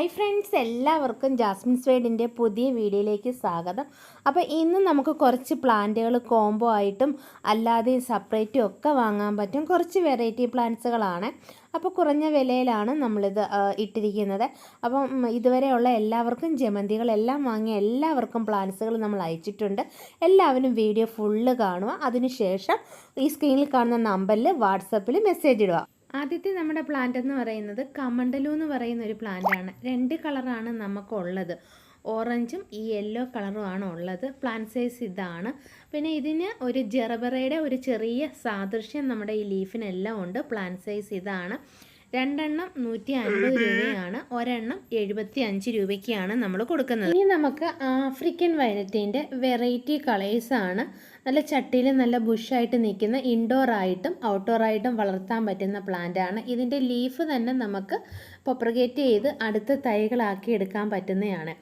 Hi friends എല്ലാവർക്കും Jasmine സ്വേഡിന്റെ പുതിയ വീഡിയോയിലേക്ക് സ്വാഗതം. അപ്പോൾ ഇന്ന് നമുക്ക് കുറച്ച് പ്ലാന്റുകൾ കോംബോ ആയിട്ടും അല്ലാതെ സെപ്പറേറ്റും ഒക്കെ വാങ്ങാൻ പറ്റും. കുറച്ച് വെറൈറ്റി പ്ലാന്റ്സുകളാണ് അപ്പോൾ കുറഞ്ഞ വിലയിലാണ് നമ്മളിത് ഇട്ടിരിക്കുന്നത്. അപ്പം ഇതുവരെയുള്ള എല്ലാവർക്കും ജമന്തികളെല്ലാം വാങ്ങിയ എല്ലാവർക്കും പ്ലാന്റ്സുകൾ നമ്മൾ അയച്ചിട്ടുണ്ട്. എല്ലാവരും വീഡിയോ ഫുള്ള് കാണുക. അതിനുശേഷം ഈ സ്ക്രീനിൽ കാണുന്ന നമ്പറിൽ വാട്സപ്പിൽ മെസ്സേജ് ഇടുക. ആദ്യത്തെ നമ്മുടെ പ്ലാന്റ് എന്ന് പറയുന്നത് കമണ്ടലു എന്ന് പറയുന്ന ഒരു പ്ലാന്റ് ആണ്. രണ്ട് കളറാണ് നമുക്കുള്ളത്. ഓറഞ്ചും ഈ യെല്ലോ കളറും ആണ് ഉള്ളത്. പ്ലാന്റ് സൈസ് ഇതാണ്. പിന്നെ ഇതിന് ഒരു ജെറബറയുടെ ഒരു ചെറിയ സാദൃശ്യം നമ്മുടെ ഈ ലീഫിനെല്ലാം ഉണ്ട്. പ്ലാന്റ് സൈസ് ഇതാണ്. രണ്ടെണ്ണം നൂറ്റി അൻപത് രൂപയാണ് ഒരെണ്ണം എഴുപത്തി അഞ്ച് രൂപയ്ക്കാണ് നമ്മൾ കൊടുക്കുന്നത്. ഇനി നമുക്ക് ആഫ്രിക്കൻ വയലറ്റിന്റെ വെറൈറ്റി കളേഴ്സ് ആണ്. നല്ല ചട്ടിയിൽ നല്ല ബുഷായിട്ട് നിൽക്കുന്ന ഇൻഡോർ ആയിട്ടും ഔട്ട്ഡോർ ആയിട്ടും വളർത്താൻ പറ്റുന്ന പ്ലാന്റ് ആണ്. ഇതിന്റെ ലീഫ് തന്നെ നമുക്ക് പൊപ്രഗേറ്റ് ചെയ്ത് അടുത്ത തൈകളാക്കി എടുക്കാൻ പറ്റുന്നതാണ്.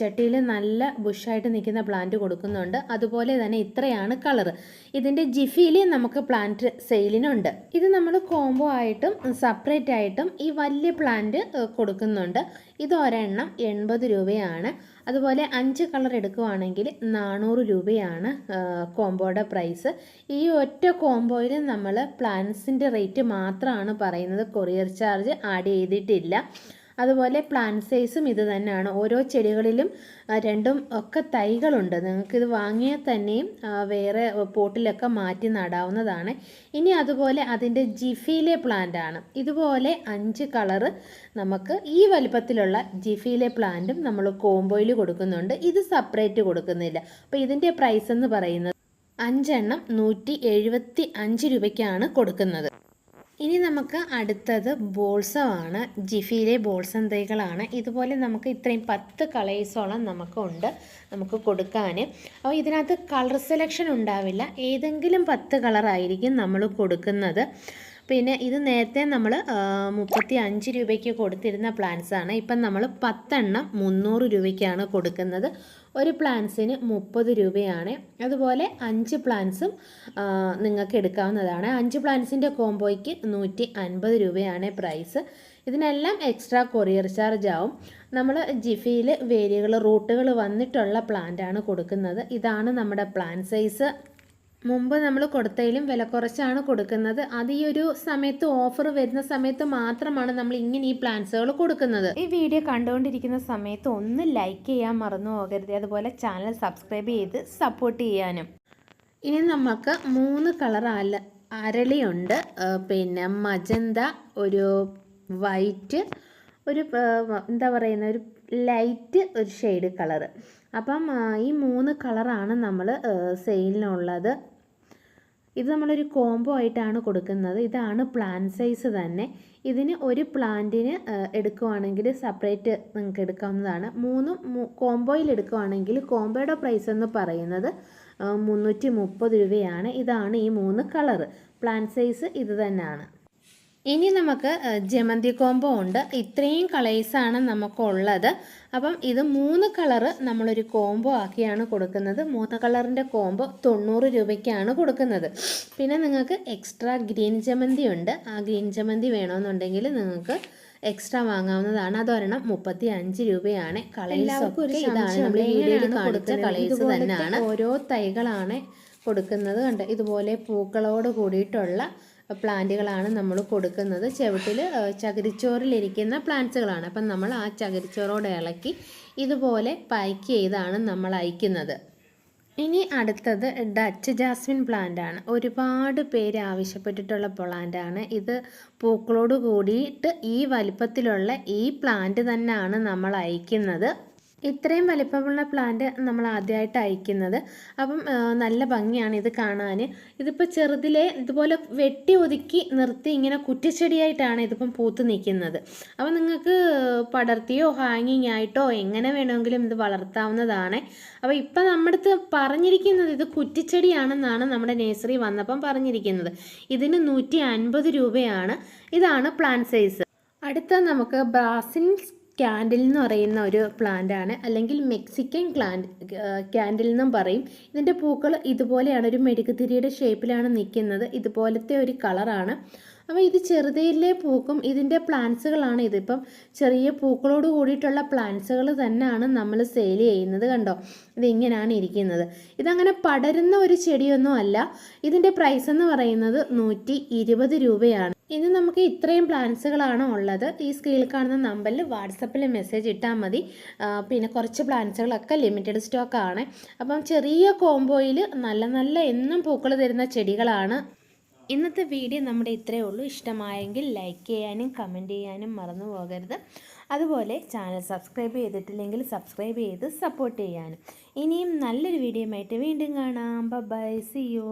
ചട്ടിയിൽ നല്ല ബുഷായിട്ട് നിൽക്കുന്ന പ്ലാന്റ് കൊടുക്കുന്നുണ്ട്. അതുപോലെ തന്നെ ഇത്രയാണ് കളർ. ഇതിന്റെ ജിഫിയിൽ നമുക്ക് പ്ലാന്റ് സെയിലിനുണ്ട്. ഇത് നമ്മൾ കോംബോ ആയിട്ടും സെപ്പറേറ്റ് ആയിട്ടും ഈ വലിയ പ്ലാന്റ് കൊടുക്കുന്നുണ്ട്. ഇത് ഒരെണ്ണം എൺപത് രൂപയാണ്. അതുപോലെ അഞ്ച് കളർ എടുക്കുവാണെങ്കിൽ നാനൂറ് രൂപയാണ് കോംബോയുടെ പ്രൈസ്. ഈ ഒറ്റ കോംബോയിൽ നമ്മൾ പ്ലാന്റ്സിന്റെ റേറ്റ് മാത്രമാണ് പറയുന്നത്. കൊറിയർ ചാർജ് ആഡ് ചെയ്തിട്ടില്ല. അതുപോലെ പ്ലാന്റ് സൈസും ഇത് തന്നെയാണ്. ഓരോ ചെടികളിലും രണ്ടും ഒക്കെ തൈകളുണ്ട്. നിങ്ങൾക്കിത് വാങ്ങിയാൽ തന്നെയും വേറെ പോട്ടിലൊക്കെ മാറ്റി നടാവുന്നതാണ്. ഇനി അതുപോലെ അതിന്റെ ജിഫിയിലെ പ്ലാന്റ് ആണ്. ഇതുപോലെ അഞ്ച് കളറ് നമുക്ക് ഈ വലിപ്പത്തിലുള്ള ജിഫിയിലെ പ്ലാന്റും നമ്മൾ കോംബോയിൽ കൊടുക്കുന്നുണ്ട്. ഇത് സെപ്പറേറ്റ് കൊടുക്കുന്നില്ല. അപ്പോൾ ഇതിന്റെ പ്രൈസ് എന്ന് പറയുന്നത് അഞ്ചെണ്ണം നൂറ്റി എഴുപത്തി അഞ്ച് രൂപയ്ക്കാണ് കൊടുക്കുന്നത്. ഇനി നമുക്ക് അടുത്തത് ബോൾസമാണ് ജിഫിയിലെ ബോൾസം തൈകളാണ് ഇതുപോലെ നമുക്ക് ഇത്രയും പത്ത് കളേഴ്സോളം നമുക്കുണ്ട് നമുക്ക് കൊടുക്കാൻ അപ്പോൾ ഇതിനകത്ത് കളർ സെലക്ഷൻ ഉണ്ടാവില്ല. ഏതെങ്കിലും പത്ത് കളറായിരിക്കും നമ്മൾ കൊടുക്കുന്നത്. പിന്നെ ഇത് നേരത്തെ നമ്മൾ മുപ്പത്തി അഞ്ച് രൂപയ്ക്ക് കൊടുത്തിരുന്ന പ്ലാന്റ്സ് ആണ്. ഇപ്പം നമ്മൾ പത്തെണ്ണം മുന്നൂറ് രൂപയ്ക്കാണ് കൊടുക്കുന്നത്. ഒരു പ്ലാന്റ്സിന് മുപ്പത് രൂപയാണ്. അതുപോലെ അഞ്ച് പ്ലാന്റ്സും നിങ്ങൾക്ക് എടുക്കാവുന്നതാണ്. അഞ്ച് പ്ലാന്റ്സിന്റെ കോംബോയ്ക്ക് നൂറ്റി അൻപത് രൂപയാണ് പ്രൈസ് ഇതിനെല്ലാം എക്സ്ട്രാ കൊറിയർ ചാർജ് ആവും. നമ്മൾ ജിഫിയിൽ വേരുകൾ റൂട്ടുകൾ വന്നിട്ടുള്ള പ്ലാന്റ് ആണ് കൊടുക്കുന്നത്. ഇതാണ് നമ്മുടെ പ്ലാന്റ് സൈസ് മുമ്പ് നമ്മൾ കൊടുത്തതിലും വില കുറച്ചാണ് കൊടുക്കുന്നത്. അത് ഈ ഒരു സമയത്ത് ഓഫർ വരുന്ന സമയത്ത് മാത്രമാണ് നമ്മൾ ഇങ്ങനെ ഈ പ്ലാൻസുകൾ കൊടുക്കുന്നത്. ഈ വീഡിയോ കണ്ടുകൊണ്ടിരിക്കുന്ന സമയത്ത് ഒന്ന് ലൈക്ക് ചെയ്യാൻ മറന്നു പോകരുത്. അതുപോലെ ചാനൽ സബ്സ്ക്രൈബ് ചെയ്ത് സപ്പോർട്ട് ചെയ്യാനും. ഇനി നമുക്ക് മൂന്ന് കളർ അല അരളിയുണ്ട്. പിന്നെ മജന്ത ഒരു വൈറ്റ് ഒരു എന്താ പറയുന്ന ഒരു ലൈറ്റ് ഒരു ഷെയ്ഡ് കളറ് അപ്പം ഈ മൂന്ന് കളറാണ് നമ്മൾ സെയിലിനുള്ളത് ഇത് നമ്മളൊരു കോംബോ ആയിട്ടാണ് കൊടുക്കുന്നത്. ഇതാണ് പ്ലാൻ സൈസ് തന്നെ. ഇതിന് ഒരു പ്ലാന്റിന് എടുക്കുവാണെങ്കിൽ സെപ്പറേറ്റ് നിങ്ങൾക്ക് എടുക്കാവുന്നതാണ്. മൂന്നും കോംബോയിൽ എടുക്കുവാണെങ്കിൽ കോംബോയുടെ പ്രൈസ് എന്ന് പറയുന്നത് മുന്നൂറ്റി രൂപയാണ്. ഇതാണ് ഈ മൂന്ന് കളറ് പ്ലാൻ സൈസ് ഇത് തന്നെയാണ്. ഇനി നമുക്ക് ജമന്തി കോംബോ ഉണ്ട്. ഇത്രയും കളേഴ്സാണ് നമുക്കുള്ളത്. അപ്പം ഇത് മൂന്ന് കളറ് നമ്മളൊരു കോംബോ ആക്കിയാണ് കൊടുക്കുന്നത്. മൂന്ന് കളറിന്റെ കോംബോ തൊണ്ണൂറ് രൂപയ്ക്കാണ് കൊടുക്കുന്നത്. പിന്നെ നിങ്ങൾക്ക് എക്സ്ട്രാ ഗ്രീൻ ജമന്തി ഉണ്ട്. ആ ഗ്രീൻ ജമന്തി വേണമെന്നുണ്ടെങ്കിൽ നിങ്ങൾക്ക് എക്സ്ട്രാ വാങ്ങാവുന്നതാണ്. അതൊരെണ്ണം മുപ്പത്തി അഞ്ച് രൂപയാണ് കളേഴ്സ് ഒക്കെ ഇതാണ്. നമ്മൾ വീഡിയോയിൽ കാണിച്ച കളേഴ്സ് തന്നെയാണ്. ഓരോ തൈകളാണ് കൊടുക്കുന്നത്. കണ്ട്? ഇതുപോലെ പൂക്കളോട് കൂടിയിട്ടുള്ള പ്ലാന്റുകളാണ് നമ്മൾ കൊടുക്കുന്നത്. ചവിട്ടിൽ ചകിരിച്ചോറിലിരിക്കുന്ന പ്ലാന്റ്സുകളാണ്. അപ്പം നമ്മൾ ആ ചകിരിച്ചോറോട് ഇളക്കി ഇതുപോലെ പാക്ക് ചെയ്താണ് നമ്മൾ അയക്കുന്നത്. ഇനി അടുത്തത് ഡച്ച് ജാസ്മിൻ പ്ലാന്റ് ആണ് ഒരുപാട് പേര് ആവശ്യപ്പെട്ടിട്ടുള്ള പ്ലാന്റ് ആണ് ഇത് പൂക്കളോട് കൂടിയിട്ട് ഈ വലിപ്പത്തിലുള്ള ഈ പ്ലാന്റ് തന്നെയാണ് നമ്മൾ അയക്കുന്നത്. ഇത്രയും വലിപ്പമുള്ള പ്ലാന്റ് നമ്മൾ ആദ്യമായിട്ട് അയക്കുന്നത്. അപ്പം നല്ല ഭംഗിയാണ് ഇത് കാണാൻ ഇതിപ്പോൾ ചെറുതിലെ ഇതുപോലെ വെട്ടി ഒതുക്കി നിർത്തി ഇങ്ങനെ കുറ്റിച്ചെടിയായിട്ടാണ് ഇതിപ്പം പൂത്ത് നിൽക്കുന്നത്. അപ്പം നിങ്ങൾക്ക് പടർത്തിയോ ഹാങ്ങിങ് ആയിട്ടോ എങ്ങനെ വേണമെങ്കിലും ഇത് വളർത്താവുന്നതാണ്. അപ്പോൾ ഇപ്പം നമ്മുടെ അടുത്ത് പറഞ്ഞിരിക്കുന്നത് ഇത് കുറ്റിച്ചെടിയാണെന്നാണ് നമ്മുടെ നേഴ്സറി വന്നപ്പം പറഞ്ഞിരിക്കുന്നത്. ഇതിന് നൂറ്റി രൂപയാണ്. ഇതാണ് പ്ലാന്റ് സൈസ് അടുത്ത നമുക്ക് ബ്രാസിൻ ക്യാൻഡിൽ എന്ന് പറയുന്ന ഒരു പ്ലാന്റ് ആണ്. അല്ലെങ്കിൽ മെക്സിക്കൻ ക്ലാൻഡ് ക്യാൻഡിൽ എന്നും പറയും. ഇതിന്റെ പൂക്കൾ ഇതുപോലെയാണ്. ഒരു മെഴുകുതിരിയുടെ ഷേപ്പിലാണ് നിൽക്കുന്നത് ഇതുപോലത്തെ ഒരു കളറാണ് അപ്പോൾ ഇത് ചെറുതയിലെ പൂക്കും ഇതിന്റെ പ്ലാന്റ്സുകളാണ് ഇതിപ്പം ചെറിയ പൂക്കളോട് കൂടിയിട്ടുള്ള പ്ലാന്റ്സുകൾ തന്നെയാണ് നമ്മൾ സെയിൽ ചെയ്യുന്നത് കണ്ടോ? ഇതിങ്ങനെയാണ് ഇരിക്കുന്നത്. ഇതങ്ങനെ പടരുന്ന ഒരു ചെടിയൊന്നും അല്ല. ഇതിന്റെ പ്രൈസ് എന്ന് പറയുന്നത് നൂറ്റി രൂപയാണ്. ഇന്ന് നമുക്ക് ഇത്രയും പ്ലാൻസുകളാണ് ഉള്ളത്. ഈ സ്ക്രീനിൽ കാണുന്ന നമ്പറിൽ വാട്സപ്പിൽ മെസ്സേജ് ഇട്ടാൽ മതി. പിന്നെ കുറച്ച് പ്ലാൻസുകളൊക്കെ ലിമിറ്റഡ് സ്റ്റോക്കാണ് അപ്പം ചെറിയ കോംബോയിൽ നല്ല നല്ല എന്നും പൂക്കൾ തരുന്ന ചെടികളാണ്. ഇന്നത്തെ വീഡിയോ നമ്മുടെ ഇത്രയേ ഉള്ളൂ. ഇഷ്ടമായെങ്കിൽ ലൈക്ക് ചെയ്യാനും കമന്റ് ചെയ്യാനും മറന്നു പോകരുത്. അതുപോലെ ചാനൽ സബ്സ്ക്രൈബ് ചെയ്തിട്ടില്ലെങ്കിൽ സബ്സ്ക്രൈബ് ചെയ്ത് സപ്പോർട്ട് ചെയ്യാനും. ഇനിയും നല്ലൊരു വീഡിയോ ആയിട്ട് വീണ്ടും കാണാം. By C U